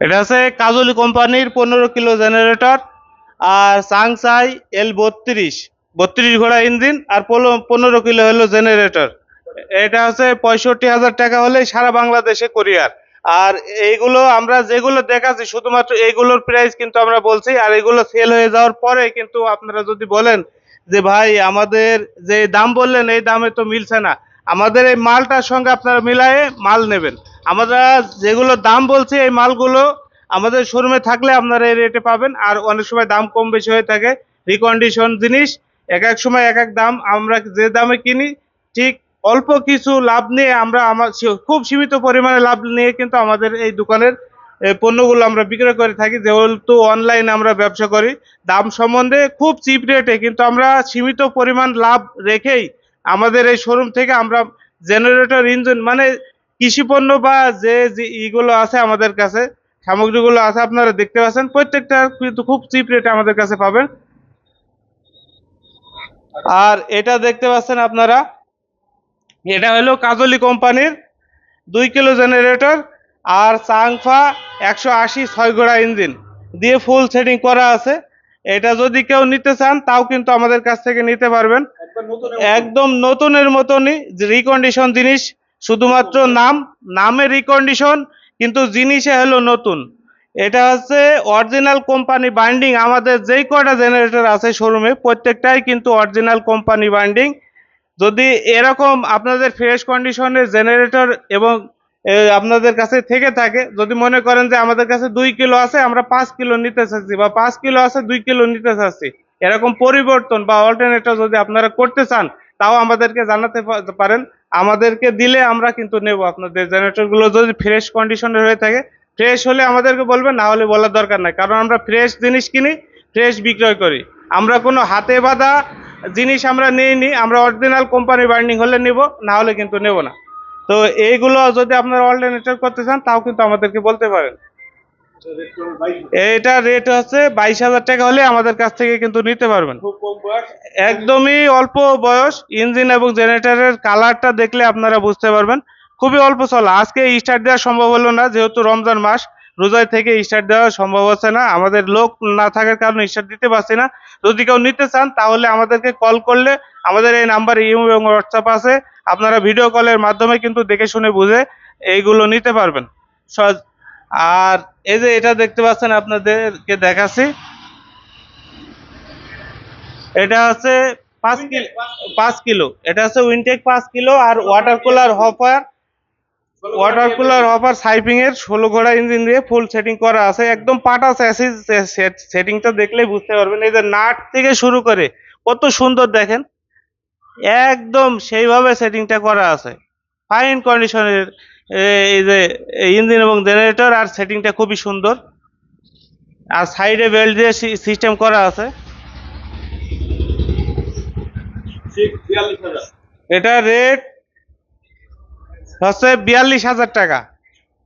এটা হচ্ছে কাজলি কোম্পানির পনেরো কিলো জেনারেটর আর সাংসাই এল বত্রিশ বত্রিশ ঘোড়া ইঞ্জিন আর পনেরো কিলো হলো জেনারেটর। এটা হচ্ছে পঁয়ষট্টি হাজার টাকা হলেই সারা বাংলাদেশে কোরিয়ার আর এইগুলো আমরা যেগুলো দেখাচ্ছি, শুধুমাত্র এইগুলোর প্রাইস কিন্তু আমরা বলছি, আর এগুলো সেল হয়ে যাওয়ার পরে কিন্তু আপনারা যদি বলেন যে ভাই আমাদের যে দাম বললেন, এই দামে তো মিলছে না। আমাদের এই মালটার সঙ্গে আপনারা মিলায়ে মাল নেবেন। আমরা যেগুলো দাম বলছি এই মালগুলো আমাদের শোরুমে থাকলে আপনারা এই রেটে পাবেন। আর অনেক সময় দাম কম বেশি হয়ে থাকে। রিকন্ডিশন জিনিস, এক এক সময় এক এক দাম। আমরা যে দামে কিনি, ঠিক অল্প কিছু লাভ নিয়ে আমরা আমার খুব সীমিত পরিমাণে লাভ নিয়ে কিন্তু আমাদের এই দোকানের পণ্যগুলো আমরা বিক্রয় করে থাকি। যেহেতু অনলাইনে আমরা ব্যবসা করি, দাম সম্বন্ধে খুব চিপ রেটে কিন্তু আমরা সীমিত পরিমাণ লাভ রেখেই আমাদের এই শোরুম থেকে আমরা জেনারেটর ইঞ্জিন মানে কৃষি পণ্য বা যে যে ইগুলো আছে আমাদের কাছে সামগ্রীগুলো আছে আপনারা দেখতে পাচ্ছেন প্রত্যেকটা কিন্তু খুব চিপ রেটে আমাদের কাছে পাবেন। আর এটা দেখতে পাচ্ছেন আপনারা এটা হলো কাজলি কোম্পানির দুই কিলো জেনারেটর আর চাংফা একশো আশি ছয় ঘোড়া ইঞ্জিন দিয়ে ফুল সেটিং করা আছে। এটা যদি কেউ নিতে চান তাও কিন্তু আমাদের কাছ থেকে নিতে পারবেন। একদম নতুনের মতনই। রিকন্ডিশন জিনিস শুধুমাত্র নাম নামে রিকন্ডিশন কিন্তু জিনিসে হলো নতুন। এটা হচ্ছে অরিজিনাল কোম্পানি বাইন্ডিং আমাদের যেই কয়টা জেনারেটর আছে শোরুমে প্রত্যেকটাই কিন্তু অরিজিনাল কোম্পানি বাইন্ডিং যদি এরকম আপনাদের ফ্রেশ কন্ডিশনের জেনারেটর এবং আপনাদের কাছে থেকে থাকে, যদি মনে করেন যে আমাদের কাছে দুই কিলো আছে, আমরা পাঁচ কিলো নিতে চাচ্ছি বা পাঁচ কিলো আছে, দুই কিলো নিতে চাচ্ছি, এরকম পরিবর্তন বা অল্টারনেটর যদি আপনারা করতে চান, তাও আমাদেরকে জানাতে পারেন। আমাদেরকে দিলে আমরা কিন্তু নেব আপনাদের জেনারেটরগুলো যদি ফ্রেশ কন্ডিশনের হয়ে থাকে ফ্রেশ হলে আমাদেরকে বলবেন, না হলে বলার দরকার নাই। কারণ আমরা ফ্রেশ জিনিস কিনি ফ্রেশ বিক্রয় করি। আমরা কোনো হাতে বাঁধা জিনিস আমরা নিই নি আমরা অরিজিনাল কোম্পানি বাইন্ডিং হলে নিব, না হলে কিন্তু নেব না। তো এইগুলো যদি আপনারা অল্টারনেটর করতে চান, তাও কিন্তু আমাদেরকে বলতে পারেন। এটা রেট হচ্ছে বাইশ হাজার টাকা হলে আমাদের কাছ থেকে কিন্তু নিতে পারবেন। একদমই অল্প বয়স ইঞ্জিন এবং জেনারেটরের কালারটা দেখলে আপনারা বুঝতে পারবেন। খুবই অল্প চলা আজকে স্টার্ট দেওয়া সম্ভব হলো না যেহেতু রমজান মাস রোজাই থেকে স্টার্ট দেওয়া সম্ভব হচ্ছে না। আমাদের লোক না থাকার কারণে স্টার্ট দিতে পারছি না। যদি কেউ নিতে চান তাহলে আমাদেরকে কল করলে আমাদের এই নাম্বার ইমো এবং হোয়াটসঅ্যাপ আছে। আপনারা ভিডিও কলের মাধ্যমে কিন্তু দেখে শুনে বুঝে এইগুলো নিতে পারবেন। আর এই যে এটা দেখতে পাচ্ছেন আপনাদেরকে দেখাচ্ছি। এটা হচ্ছে পাঁচ কিলো পাঁচ কিলো। এটা হচ্ছে উইনটেক পাঁচ কিলো আর water cooler hopper water cooler hopper সাইপিং এর ষোলো ঘোড়া ইঞ্জিন দিয়ে ফুল সেটিং করা আছে। একদম পাটা স্যাসিস সেটিংটা দেখলেই বুঝতে পারবেন। এই যে নাট থেকে শুরু করে কত সুন্দর দেখেন। একদম সেইভাবে সেটিংটা করা আছে। ফাইন কন্ডিশনের এই যে ইঞ্জিন এবং জেনারেটর আর সেটিংটা খুবই সুন্দর। আর সাইডে বেল্ট দিয়ে সিস্টেম করা আছে। এটা রেট হচ্ছে বিয়াল্লিশ হাজার টাকা।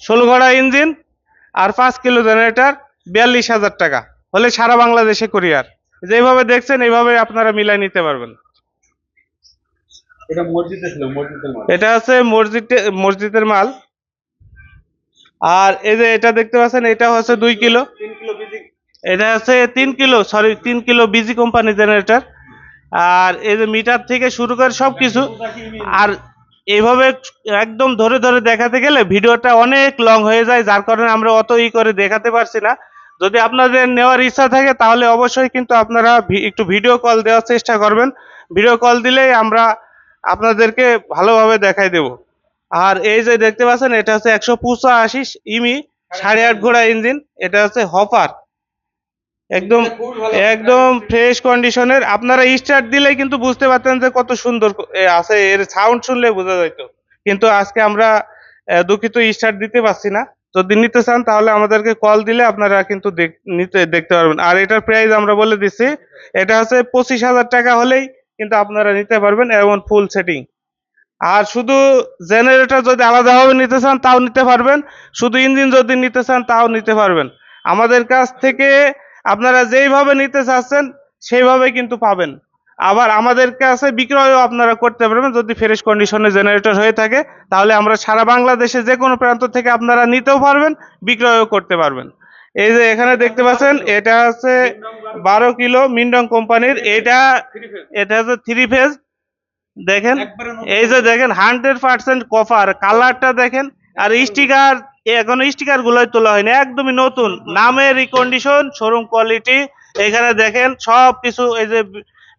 ষোলো ঘোড়া ইঞ্জিন আর পাঁচ কিলো জেনারেটর বিয়াল্লিশ হাজার টাকা। হলে সারা বাংলাদেশে কুরিয়ার। যেভাবে দেখছেন এইভাবে আপনারা মিলাই নিতে পারবেন। এটা হচ্ছে মসজিদ মসজিদের মাল। আর এই যে এটা দেখতে পাচ্ছেন এটা হচ্ছে দুই কিলো। এটা হচ্ছে তিন কিলো সরি তিন কিলো বিজি কোম্পানি জেনারেটর আর এই যে মিটার থেকে শুরু করে সব কিছু আর এইভাবে একদম ধরে ধরে দেখাতে গেলে ভিডিওটা অনেক লং হয়ে যায় যার কারণে আমরা অত ই করে দেখাতে পারছি না। যদি আপনাদের নেওয়ার ইচ্ছা থাকে তাহলে অবশ্যই কিন্তু আপনারা একটু ভিডিও কল দেওয়ার চেষ্টা করবেন। ভিডিও কল দিলেই আমরা আপনাদেরকে ভালোভাবে দেখাই দেব। আর এই যে দেখতে পাচ্ছেন এটা হচ্ছে একশো পঁচাশি ইমি সাড়ে আট ঘোড়া ইঞ্জিন এটা হচ্ছে হপার। একদম একদম ফ্রেশ কন্ডিশনের। আপনারা স্টার্ট দিলে কিন্তু বুঝতে পারতেন যে কত সুন্দর আছে এর সাউন্ড শুনলে বোঝা যেত কিন্তু আজকে আমরা দুঃখিত স্টার্ট দিতে পারছি না। যদি নিতে চান তাহলে আমাদেরকে কল দিলে আপনারা কিন্তু নিতে দেখতে পারবেন। আর এটার প্রাইস আমরা বলে দিচ্ছি এটা হচ্ছে পঁচিশ হাজার টাকা হলেই কিন্তু আপনারা নিতে পারবেন এমন ফুল সেটিং আর শুধু জেনারেটর যদি আলাদাভাবে নিতে চান, তাও নিতে পারবেন। শুধু ইঞ্জিন যদি নিতে চান, তাও নিতে পারবেন। আমাদের কাছ থেকে আপনারা যেইভাবে নিতে চাচ্ছেন, সেইভাবে কিন্তু পাবেন। আবার আমাদের কাছে বিক্রয়ও আপনারা করতে পারবেন, যদি ফ্রেশ কন্ডিশনে জেনারেটর হয়ে থাকে। তাহলে আমরা সারা বাংলাদেশে যে কোনো প্রান্ত থেকে আপনারা নিতেও পারবেন, বিক্রয়ও করতে পারবেন। এই যে এখানে দেখতে পাচ্ছেন, এটা হচ্ছে বারো কিলো মিন্ডং কোম্পানির। এটা এটা হচ্ছে থ্রি ফেজ দেখেন, এই যে দেখেন হান্ড্রেড পার্সেন্ট কভার কালারটা দেখেন, আর স্টিকার এখনও স্টিকার গুলোই তোলা হয়নি, একদমই নতুন। নামের রিকন্ডিশন শোরুম কোয়ালিটি এখানে দেখেন সব কিছু এই যে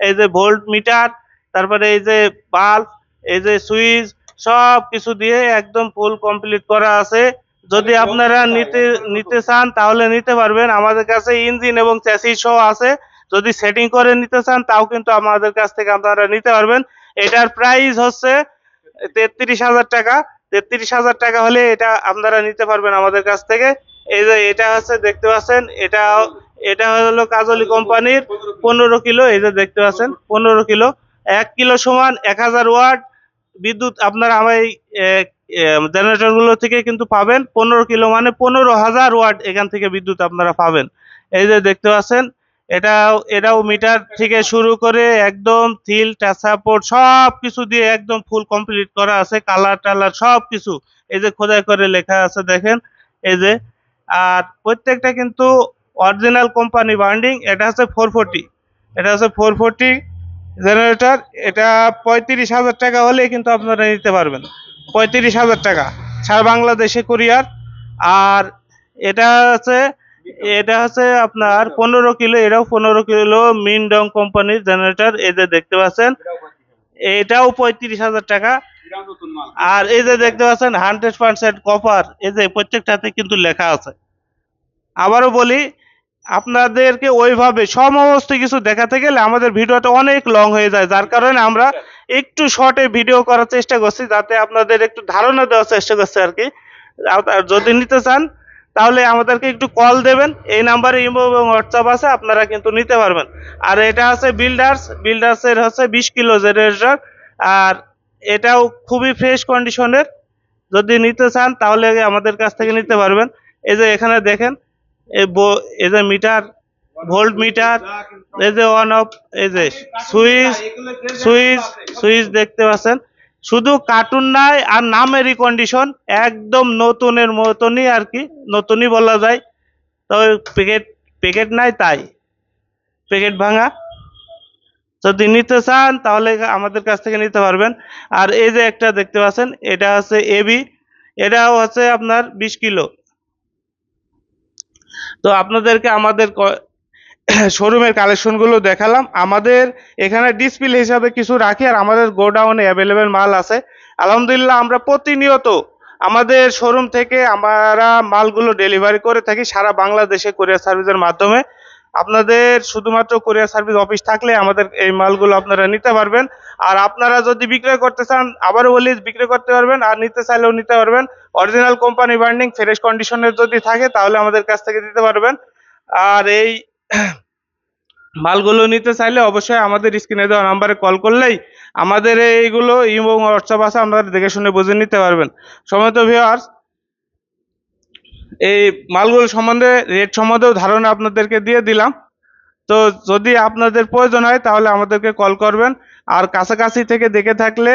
এই যে ভোল্ট মিটার তারপরে এই যে বাল্ব এই যে সুইচ সব কিছু দিয়ে একদম ফুল কমপ্লিট করা আছে। যদি আপনারা নিতে নিতে চান তাহলে নিতে পারবেন। আমাদের কাছে ইঞ্জিন এবং চ্যাসি সহ আছে। যদি সেটিং করে নিতে চান তাও কিন্তু আমাদের কাছ থেকে আপনারা নিতে পারবেন। এটার প্রাইস হচ্ছে তেত্রিশ হাজার টাকা। তেত্রিশ হাজার টাকা হলে এটা আপনারা নিতে পারবেন আমাদের কাছ থেকে। এই যে এটা হচ্ছে দেখতে পাচ্ছেন এটা এটা হলো কাজলি কোম্পানির পনেরো কিলো। এই যে দেখতে পাচ্ছেন পনেরো কিলো। এক কিলো সমান এক হাজার ওয়াট। বিদ্যুৎ আপনারা আমার এই জেনারেটরগুলো থেকে কিন্তু পাবেন পনেরো কিলো মানে পনেরো হাজার ওয়াট এখান থেকে বিদ্যুৎ আপনারা পাবেন। এই যে দেখতে পাচ্ছেন, এটাও এটাও মিটার থেকে শুরু করে একদম থিল সাপোর্ট সব কিছু দিয়ে একদম ফুল কমপ্লিট করা আছে, কালার টালার সব কিছু এই যে খোদাই করে লেখা আছে দেখেন, এই যে। আর প্রত্যেকটা কিন্তু অরিজিনাল কোম্পানি বান্ডিং, এটা হচ্ছে ফোর ফোরটি। এটা হচ্ছে ফোর ফোরটি জেনারেটর, এটা পঁয়ত্রিশ হাজার টাকা হলে কিন্তু আপনারা নিতে পারবেন। পঁয়ত্রিশ হাজার টাকা। সারা বাংলাদেশে কুরিয়ার। আর এটা হচ্ছে এটা হচ্ছে আপনার পনেরো কিলো, এটাও পনেরো কিলো মিনডং কোম্পানির জেনারেটর। এই যে দেখতে পাচ্ছেন, এটাও পঁয়ত্রিশ হাজার টাকা। আর এই যে দেখতে পাচ্ছেন, হান্ড্রেড পার্সেন্ট কপার এই যে প্রত্যেকটাতে কিন্তু লেখা আছে। আবারও বলি আপনাদেরকে ওইভাবে সমস্ত কিছু দেখাতে গেলে আমাদের ভিডিওটা অনেক লং হয়ে যায়। যার কারণে আমরা একটু শর্টে ভিডিও করার চেষ্টা করছি, যাতে আপনাদের একটু ধারণা দেওয়ার চেষ্টা করছি আর কি। যদি নিতে চান, তাহলে আমাদেরকে একটু কল দেবেন। এই নাম্বারে ইমো এবং হোয়াটসঅ্যাপ আছে, আপনারা কিন্তু নিতে পারবেন। আর এটা আছে বিল্ডার্স বিল্ডার্সের হচ্ছে বিশ কিলো জেনারেটর আর এটাও খুবই ফ্রেশ কন্ডিশনের যদি নিতে চান, তাহলে আমাদের কাছ থেকে নিতে পারবেন। এই যে এখানে দেখেন এই যে মিটার, ভোল্ট মিটার, এই যে অন অফ, এই যে সুইচ সুইচ সুইচ দেখতে পাচ্ছেন। শুধু কার্টুন নাই, আর নামেরই কন্ডিশন একদম নতুনের মতনই আর কি, নতুনই বলা যায়। তবে প্যাকেট প্যাকেট নাই তাই। প্যাকেট ভাঙা। যদি নিতে চান, তাহলে আমাদের কাছ থেকে নিতে পারবেন। আর এই যে একটা দেখতে পাচ্ছেন, এটা হচ্ছে এবি এটাও হচ্ছে আপনার বিশ কিলো। তো আপনাদেরকে আমাদের শোরুমের কালেকশনগুলো দেখালাম। আমাদের এখানে ডিসপ্লে হিসাবে কিছু রাখি আর আমাদের গোডাউনে অ্যাভেলেবেল মাল আছে। আলহামদুলিল্লাহ, আমরা প্রতিনিয়ত আমাদের শোরুম থেকে আমরা মালগুলো ডেলিভারি করে থাকি সারা বাংলাদেশে কোরিয়ার সার্ভিসের মাধ্যমে। আপনাদের শুধুমাত্র কোরিয়ার সার্ভিস অফিস থাকলে আমাদের এই মালগুলো আপনারা নিতে পারবেন। আর আপনারা যদি বিক্রয় করতে চান, আবারও বলি, বিক্রয় করতে পারবেন আর নিতে চাইলেও নিতে পারবেন। অরিজিনাল কোম্পানি বান্ডিং ফ্রেশ কন্ডিশনের যদি থাকে, তাহলে আমাদের কাছ থেকে দিতে পারবেন। আর এই মালগুলো নিতে চাইলে অবশ্যই আমাদের স্ক্রিনে দেওয়া নাম্বারে কল করলেই আমাদের এইগুলো ইমো হোয়াটসঅ্যাপ আছে, আপনারা দেখে শুনে বুঝে নিতে পারবেন। সময়ত ভিওয়ার্স এই মালগুলো সম্বন্ধে রেট সম্বন্ধেও ধারণা আপনাদেরকে দিয়ে দিলাম। তো যদি আপনাদের প্রয়োজন হয়, তাহলে আমাদেরকে কল করবেন। আর কাছাকাছি থেকে দেখে থাকলে,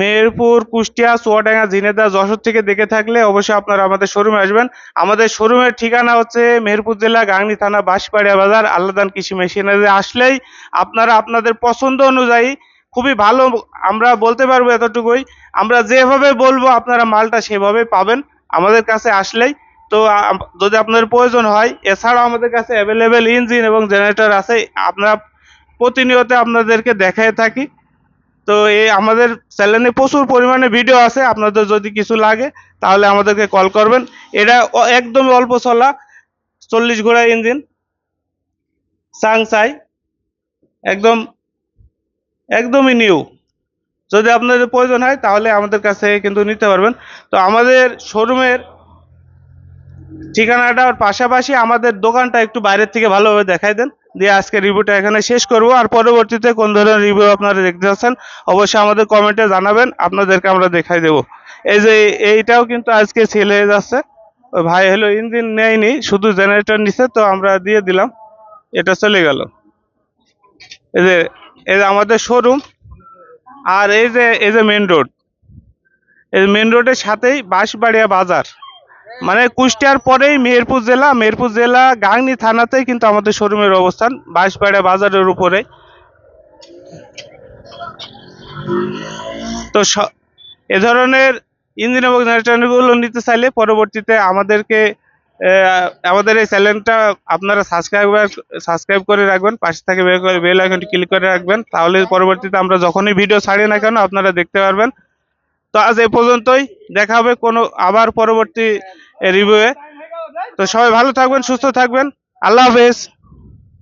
মেহেরপুর, কুষ্টিয়া, চুয়াডাঙ্গা ঝিনেদা যশোর থেকে দেখে থাকলে অবশ্যই আপনারা আমাদের শোরুমে আসবেন। আমাদের শোরুমের ঠিকানা হচ্ছে মেহেরপুর জেলা গাংনী থানা বাঁশপাড়িয়া বাজার, আল্লাদান কৃষি মেশিনারি। আসলেই আপনারা আপনাদের পছন্দ অনুযায়ী খুবই ভালো, আমরা বলতে পারব এতটুকুই, আমরা যেভাবে বলব আপনারা মালটা সেভাবে পাবেন। আমাদের কাছে আসলেই তো যদি আপনাদের প্রয়োজন হয়, এছাড়াও আমাদের কাছে অ্যাভেলেবেল ইঞ্জিন এবং জেনারেটর আছে, আমরা প্রতিনিয়ত আপনাদেরকে দেখায় থাকি। তো এই আমাদের চ্যানেলে প্রচুর পরিমাণে ভিডিও আছে, আপনাদের যদি কিছু লাগে, তাহলে আমাদেরকে কল করবেন। এটা একদমই অল্প চলা, চল্লিশ ঘোড়া ইঞ্জিন সাংসাই, একদম, একদমই নিউ যদি আপনাদের প্রয়োজন হয়, তাহলে আমাদের কাছে কিন্তু নিতে পারবেন। তো আমাদের শোরুমের ঠিকানাটার পাশাপাশি আমাদের দোকানটা একটু বাইরের থেকে ভালোভাবে দেখাই দেন। দিয়ে আজকে রিভিউটা এখানে শেষ করব। আর পরবর্তীতে কোন ধরনের রিভিউ আপনারা দেখতে চাচ্ছেন, অবশ্যই আমাদের কমেন্টে জানাবেন। আপনাদেরকে আমরা দেখাই দেব। এই যে এইটাও কিন্তু আজকে সেল হয়ে যাচ্ছে। ওই ভাই হলো ইঞ্জিন নেয়নি, শুধু জেনারেটর নিছে, তো আমরা দিয়ে দিলাম। এটা চলে গেল। এই যে এই যে আমাদের শোরুম আর এই যে এই যে মেন রোড এই মেন রোডের সাথেই বাঁশবাড়িয়া বাজার। মানে কুষ্টিয়ার পরেই মেহেরপুর জেলা মেহেরপুর জেলা গাংনী থানাতেই কিন্তু আমাদের শোরুমের অবস্থান বাঁশবাড়িয়া বাজারের উপরে। তো এ ধরনের ইঞ্জিন এবং জেনারেটরগুলো নিতে চাইলে পরবর্তীতে আমাদেরকে আমাদের এই চ্যানেলটা আপনারা সাবস্ক্রাইব সাবস্ক্রাইব করে রাখবেন, পাশে থেকে বেল আইকনটি ক্লিক করে রাখবেন, তাহলে পরবর্তীতে আমরা যখনই ভিডিও ছাড়ি না কেন আপনারা দেখতে পারবেন। তো আজ এ পর্যন্তই, দেখা হবে কোনো আবার পরবর্তী রিভিউয়ে তো সবাই ভালো থাকবেন সুস্থ থাকবেন। আল্লাহ হাফেজ।